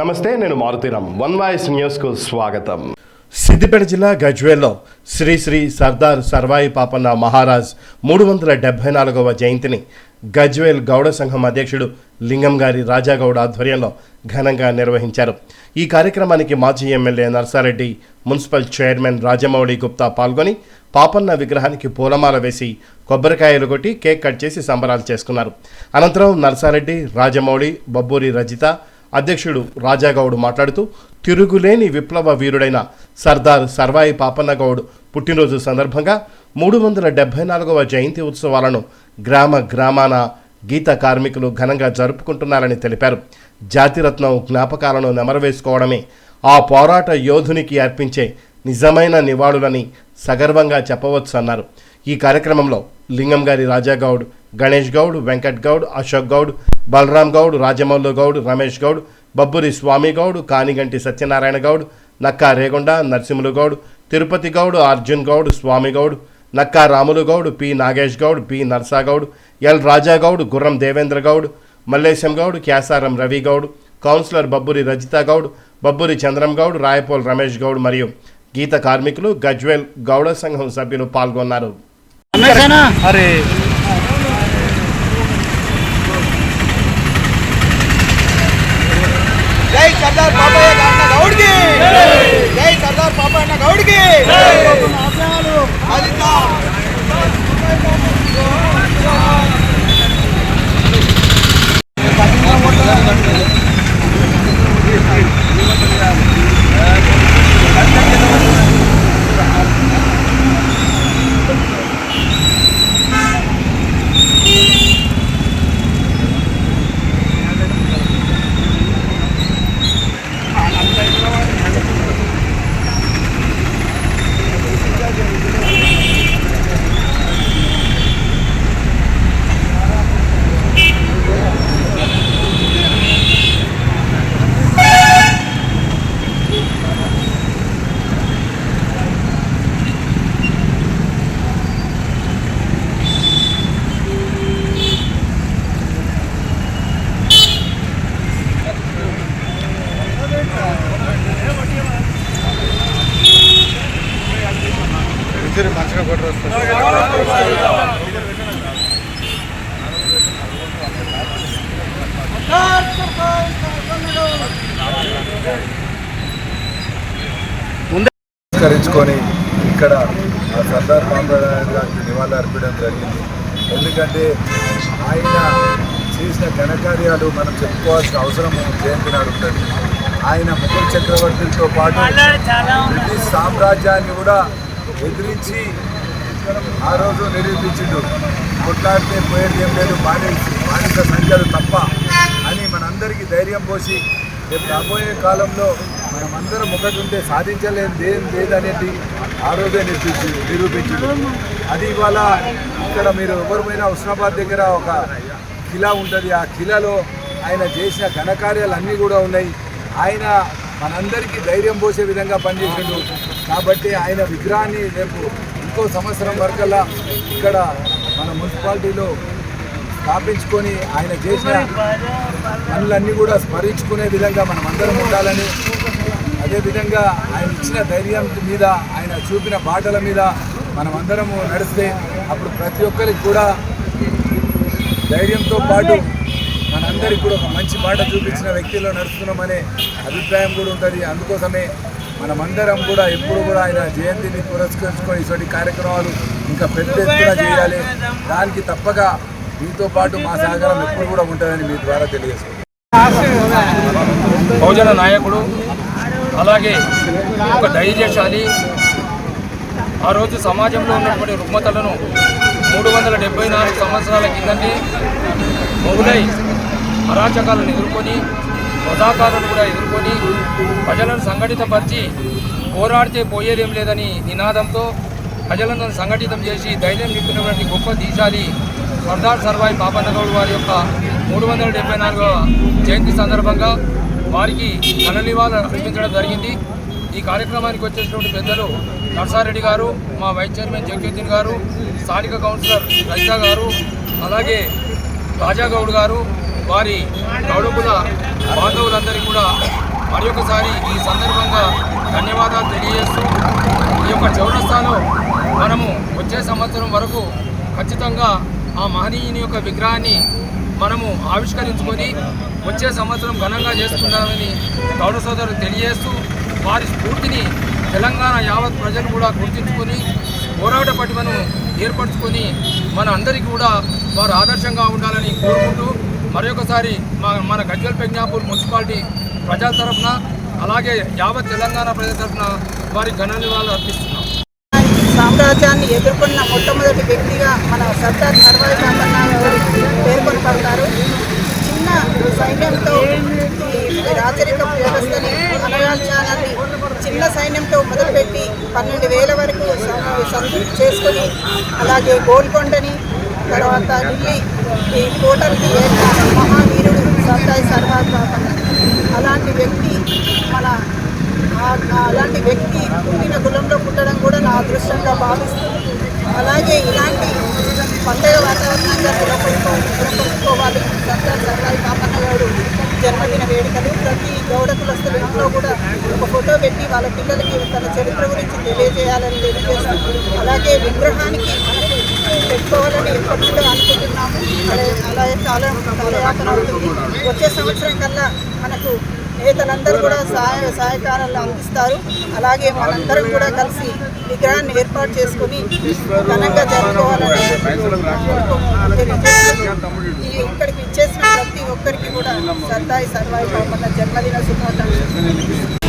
నమస్తే నేను Maruthi Ram one voice న్యూస్కు స్వాగతం. సిద్దిపేట జిల్లా గజ్వేల్లో శ్రీ శ్రీ సర్దార్ సర్వాయి పాపన్న మహారాజ్ మూడు వందల డెబ్బై నాలుగవ జయంతిని గజ్వేల్ గౌడ సంఘం అధ్యక్షుడు లింగం గారి రాజాగౌడ ఆధ్వర్యంలో ఘనంగా నిర్వహించారు. ఈ కార్యక్రమానికి మాజీ MLA Narsareddy municipal chairman Rajamouli Gupta పాల్గొని పాపన్న విగ్రహానికి పూలమాల వేసి కొబ్బరికాయలు కొట్టి కేక్ కట్ చేసి సంబరాలు చేసుకున్నారు. అనంతరం నర్సారెడ్డి రాజమౌళి బబ్బూరి రజిత అధ్యక్షుడు రాజాగౌడ్ మాట్లాడుతూ తిరుగులేని విప్లవ వీరుడైన సర్దార్ సర్వాయి పాపన్నగౌడ్ పుట్టినరోజు సందర్భంగా మూడు వందల డెబ్బై నాలుగవ జయంతి ఉత్సవాలను గ్రామ గ్రామాన గీత కార్మికులు ఘనంగా జరుపుకుంటున్నారని తెలిపారు. జాతిరత్నం జ్ఞాపకాలను నెమరవేసుకోవడమే ఆ పోరాట యోధునికి అర్పించే నిజమైన నివాళులని సగర్వంగా చెప్పవచ్చు అన్నారు ఈ కార్యక్రమంలో Lingangari Rajagoud Ganesh Goud Venkat Goud Ashok Goud Balaram Goud Rajamoulu Goud Ramesh Goud Babburi Swamy Goud Kaniganti Satyanarayana Goud Nakka Regonda Narasimhulu Goud Tirupati Goud Arjun Goud Swamy Goud Nakka Ramulu Goud P Nagesh Goud P Narsagoud L Rajagoud Gurram Devendra Goud Mallesham Goud Kyasaram Ravi Goud councillor Babburi Rajitha Goud Babburi Chandram Goud Rayapol Ramesh Goud మరియు గీత కార్మికులు గజ్వేల్ గౌడ సంఘం సభ్యులు పాల్గొన్నారు అరే జై సర్దార్ పాపయ్య గౌడ్కి. జై! సర్దార్ పాపయ్య గౌడ్కి. కొట్టు నమస్కరించుకొని ఇక్కడ సర్దార్ పాంబరావు గారికి నివాళులు అర్పించడం జరిగింది. ఎందుకంటే ఆయన చేసిన ఘనకార్యాలు మనం చెప్పుకోవాల్సిన అవసరం జయంతి నాడు ఉంటుంది ఆయన ముఘల్ చక్రవర్తులతో పాటు బ్రిటిష్ సామ్రాజ్యాన్ని కూడా ఎదిరించి ఆ రోజు నిరూపించిండు కొట్లాడితే పోయేది ఏం లేదు బానిస బానిస సంఖ్యలు తప్ప అని మనందరికీ ధైర్యం పోసి రేపు రాబోయే కాలంలో మనమందరం ఒకటి ఉంటే సాధించలేదు ఏం లేదనేది ఆ రోజే నిరూపించి నిరూపించిండు. అది ఇవాళ ఇక్కడ మీరు ఎవరు పోయినా హుస్నాబాద్ దగ్గర ఒక కిలా ఉంటుంది. ఆ కిలాలో ఆయన చేసిన ఘనకార్యాలు అన్నీ కూడా ఉన్నాయి. ఆయన మనందరికీ ధైర్యం పోసే విధంగా పనిచేసిండు. కాబట్టి ఆయన విగ్రహాన్ని రేపు ఇంకో సంవత్సరం వరకల్లా ఇక్కడ మన మున్సిపాలిటీలో స్థాపించుకొని ఆయన చేసిన పనులన్నీ కూడా స్మరించుకునే విధంగా మనం అందరం ఉండాలని అదేవిధంగా ఆయన ఇచ్చిన ధైర్యం మీద ఆయన చూపిన బాటల మీద మనం అందరము నడిస్తే అప్పుడు ప్రతి ఒక్కరికి కూడా ధైర్యంతో పాటు మనందరికి కూడా ఒక మంచి బాట చూపించిన వ్యక్తిలో నడుస్తున్నామనే అభిప్రాయం కూడా ఉంటుంది. అందుకోసమే మనమందరం కూడా ఎప్పుడు కూడా ఆయన జయంతిని పురస్కరించుకొని ఇటువంటి కార్యక్రమాలు ఇంకా పెద్ద ఎత్తున చేయాలి. దానికి తప్పక మీతో పాటు మా సహకారం ఎప్పుడు కూడా ఉంటుందని మీ ద్వారా తెలియజేస్తున్నాను బహుజన నాయకుడు అలాగే ఒక ధైర్యశాలి. ఆ రోజు సమాజంలో ఉన్నటువంటి రుగ్మతలను మూడు వందల డెబ్బై నాలుగు సంవత్సరాల కిందనే మొగులై అరాచకాలను ఎదుర్కొని రజాకాలను కూడా ఎదుర్కొని ప్రజలను సంఘటితపరిచి పోరాడితే పోయేదేం లేదని నినాదంతో ప్రజలను సంఘటితం చేసి ధైర్యం నింపినటువంటి గొప్ప దీశాలి సర్దార్ సర్వాయి పాపన్నగౌడ్ వారి యొక్క మూడు వందల డెబ్బై నాలుగవ జయంతి సందర్భంగా వారికి ఘననివాళులు అర్పించడం జరిగింది. ఈ కార్యక్రమానికి వచ్చేసినటువంటి పెద్దలు నర్సారెడ్డి గారు మా వైస్ చైర్మన్ జగ్యుద్దీన్ గారు స్థానిక కౌన్సిలర్ రైతా గారు అలాగే రాజాగౌడ్ గారు వారి గౌడకుల బాంధవులందరికీ కూడా మరి ఒకసారి ఈ సందర్భంగా ధన్యవాదాలు తెలియజేస్తూ ఈ యొక్క చౌరస్తాలో మనము వచ్చే సంవత్సరం వరకు ఖచ్చితంగా ఆ మహనీయుని యొక్క విగ్రహాన్ని మనము ఆవిష్కరించుకొని వచ్చే సంవత్సరం ఘనంగా చేసుకుంటామని గౌడ సోదరులు తెలియజేస్తూ వారి స్ఫూర్తిని తెలంగాణ యావత్ ప్రజలు కూడా గుర్తించుకొని పోరాట పటిమను ఏర్పరచుకొని మన అందరికీ కూడా వారు ఆదర్శంగా ఉండాలని కోరుకుంటూ మరొకసారి మా మన గజ్వల్ పెజ్ఞాపూర్ మున్సిపాలిటీ ప్రజల తరఫున అలాగే యావత్ తెలంగాణ ప్రజల తరఫున వారి ఘన నివాళులు అర్పిస్తున్నాం. సామ్రాజ్యాన్ని ఎదుర్కొన్న మొట్టమొదటి వ్యక్తిగా మన సర్దార్ సర్వాయి పాపన్న గారు పేర్కొనబడతారు చిన్న సైన్యంతో రాచరిక వ్యవస్థని అనగాల్చాలని చిన్న సైన్యంతో మొదలుపెట్టి పన్నెండు వేల వరకు సంతృప్తి సంధి చేసుకొని అలాగే గోల్కొండని తర్వాత ఢిల్లీ ఈ కూటమికి ఏర్పాటు మహావీరుడు సర్దార్ సర్వాయి అలాంటి వ్యక్తి మన అలాంటి వ్యక్తి పుట్టిన కులంలో పుట్టడం కూడా నా అదృష్టంగా భావిస్తుంది. అలాగే ఇలాంటి పండుగ వాతావరణంగా పురపరుకో పురపరుచుకోవాలి. సర్దార్ సర్దాయి పాపన్న గారు జన్మదిన వేడుకలు. ప్రతి గౌడ కులస్తుల ఇంట్లో కూడా ఒక ఫోటో పెట్టి వాళ్ళ పిల్లలకి తన చరిత్ర గురించి తెలియజేయాలని తెలియజేస్తాం అలాగే విగ్రహానికి పెట్టుకోవాలని ఎప్పటికీ అనుకుంటున్నాము. అలాగే అలాగే కాలం కాలయాపన అవుతుంది వచ్చే సంవత్సరం కల్లా మనకు నేతలందరూ కూడా సహాయ సహాయకారాలు అందిస్తారు. అలాగే మనందరం కూడా కలిసి విగ్రహాన్ని ఏర్పాటు చేసుకొని ఘనంగా జరుపుకోవాలని ఇక్కడికి ఇచ్చేసిన ప్రతి ఒక్కరికి కూడా సత్తాయి సర్వాయి పాపన్న జన్మదిన శుభాకాంక్షలు.